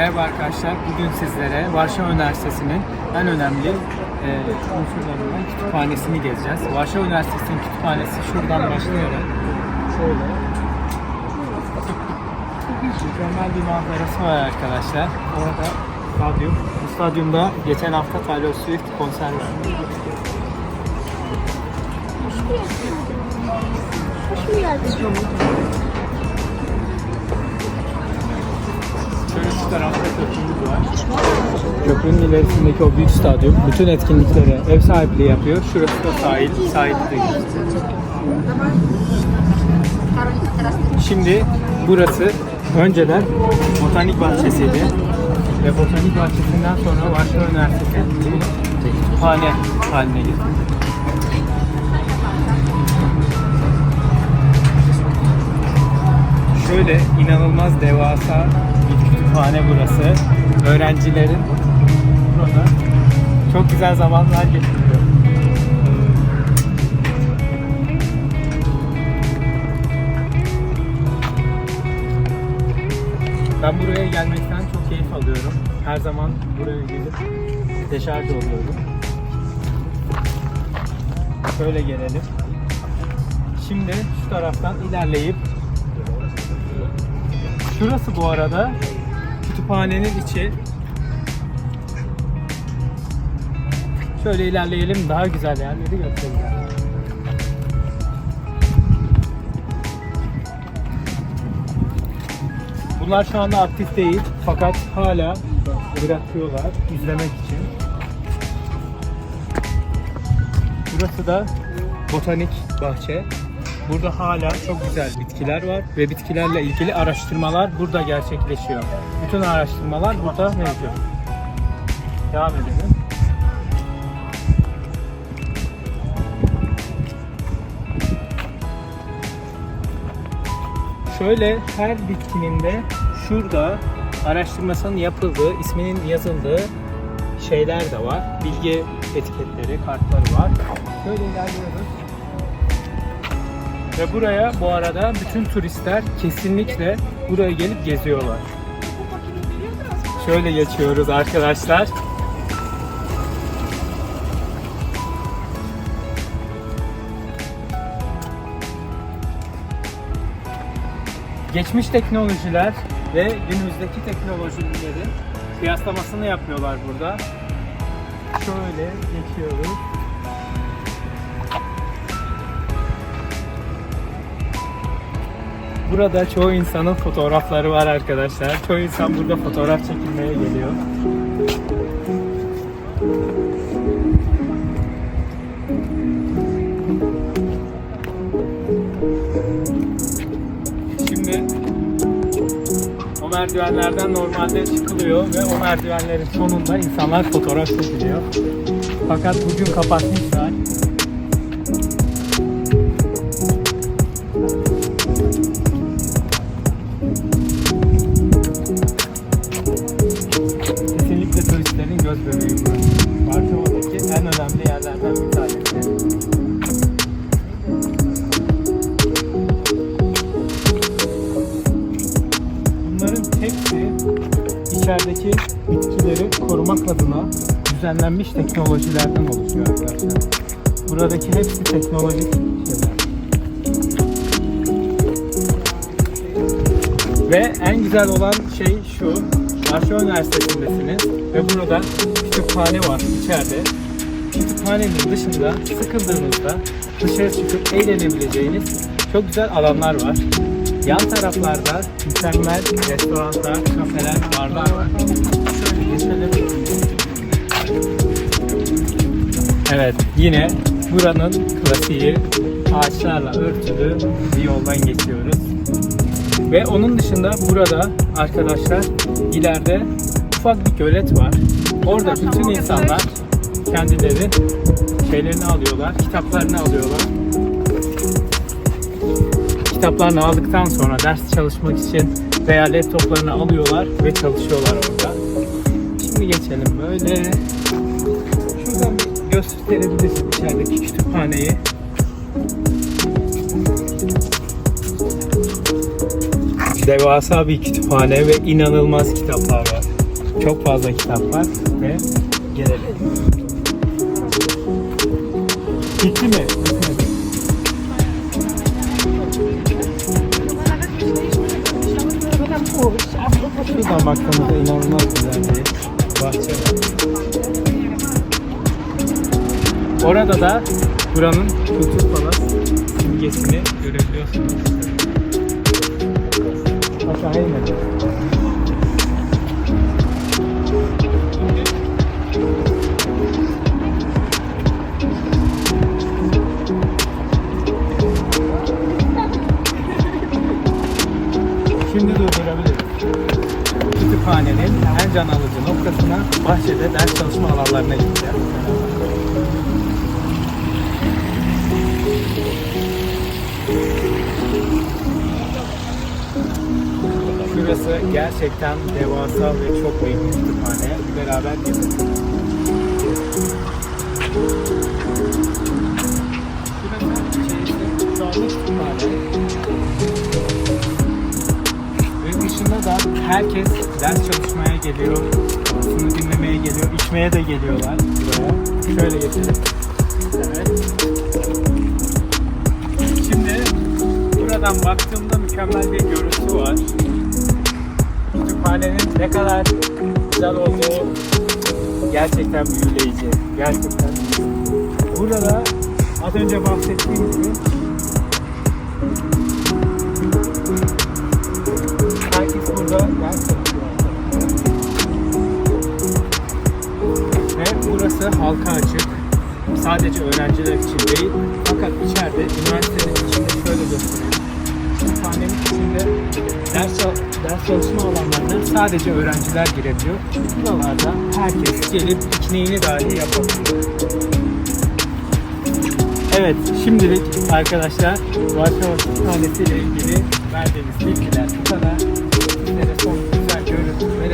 Merhaba arkadaşlar. Bugün sizlere Varşova Üniversitesi'nin en önemli e, unsurlarından kütüphanesini gezeceğiz. Varşova Üniversitesi'nin kütüphanesi şuradan başlayarak şöyle mükemmel bir manzarası var arkadaşlar. Orada stadyum. Bu stadyumda geçen hafta Taylor Swift konser verdi. Şöyle şu tarafta köprümüz var. Köprünün ilerisindeki o büyük stadyum bütün etkinliklere ev sahipliği yapıyor. Şurası da sahil. Sahil de Şimdi burası önceden botanik bahçesiydi. Ve botanik bahçesinden sonra Varşova Üniversitesi kütüphane haline getirdi. Şöyle inanılmaz devasa bir kütüphane burası. Öğrencilerin burada çok güzel zamanlar geçiriyor. Ben buraya gelmekten çok keyif alıyorum. Her zaman buraya gelip deşarj oluyorum. Şöyle gelelim. Şimdi şu taraftan ilerleyip Şurası bu arada kütüphanenin içi. Şöyle ilerleyelim daha güzel yerleri göstereceğim. Bunlar şu anda aktif değil fakat hala bırakıyorlar izlemek için. Burası da botanik bahçe. Burada hala çok güzel bitkiler var ve bitkilerle ilgili araştırmalar burada gerçekleşiyor. Bütün araştırmalar burada mevcut. Devam edelim. Şöyle her bitkinin de şurada araştırmasının yapıldığı, isminin yazıldığı şeyler de var. Bilgi etiketleri, kartları var. Şöyle ilerliyoruz. Ve buraya bu arada bütün turistler kesinlikle buraya gelip geziyorlar. Şöyle geçiyoruz arkadaşlar. Geçmiş teknolojiler ve günümüzdeki teknolojilerin kıyaslamasını yapıyorlar burada. Şöyle geçiyoruz. Burada çoğu insanın fotoğrafları var arkadaşlar. Çoğu insan burada fotoğraf çekilmeye geliyor. Şimdi o merdivenlerden normalde çıkılıyor ve o merdivenlerin sonunda insanlar fotoğraf çekiliyor. Fakat bugün kapatmışlar. Bebeği. Varşova'daki en önemli yerlerden bir tanesi. Bunların hepsi içerideki bitkileri korumak adına düzenlenmiş teknolojilerden oluşuyor arkadaşlar. Buradaki hepsi teknolojik şeyler. Ve en güzel olan şey şu. Varşova Üniversitesi'ndesiniz ve burada kütüphane var içeride. Kütüphanenin dışında sıkıldığınızda dışarı çıkıp eğlenebileceğiniz çok güzel alanlar var. Yan taraflarda mükemmel restoranlar, kafeler, barlar var. Evet, yine buranın klasiği ağaçlarla örtülü bir yoldan geçiyoruz. Ve onun dışında burada arkadaşlar ileride ufak bir gölet var. Orada bütün insanlar kendileri şeylerini alıyorlar, kitaplarını alıyorlar. Kitaplarını aldıktan sonra ders çalışmak için veya laptoplarını alıyorlar ve çalışıyorlar orada. Şimdi geçelim böyle. Şuradan bir gösterebilirsin içerideki kütüphaneyi. Devasa bir kütüphane ve inanılmaz kitaplar var. Çok fazla kitap var ve gelelim. Bitti mi? Şuradan baktığımızda inanılmaz güzel bir bahçe var. Orada da buranın Kültür Palas simgesini görebiliyorsunuz. Aşağı inmedi. Şimdi durdurabiliriz. Kütüphanenin en can alıcı noktasına bahçede ders çalışma alanlarına gideceğiz. Şurası gerçekten devasa ve çok büyük bir kütüphane. Beraber gezelim. Ve dışında da herkes ders çalışmaya geliyor, kafasını dinlemeye geliyor, içmeye de geliyorlar buraya. Şöyle geçelim. Evet. Şimdi buradan baktığımda mükemmel bir görüntü var. Kütüphanenin ne kadar güzel olduğu gerçekten büyüleyici. Gerçekten. Burada az önce bahsettiğim gibi herkes burada ders. Ve burası halka açık. Sadece öğrenciler için değil. Fakat içeride üniversitenin içinde şöyle göstereyim. Kütüphanenin içinde ders, ders çalışma alanlarına sadece öğrenciler girebiliyor. Buralarda herkes gelip pikniğini dahi yapabiliyor. Evet, şimdilik arkadaşlar Varşova Kütüphanesi ile ilgili verdiğimiz bilgiler bu kadar. Sizlere son güzel görüntü ve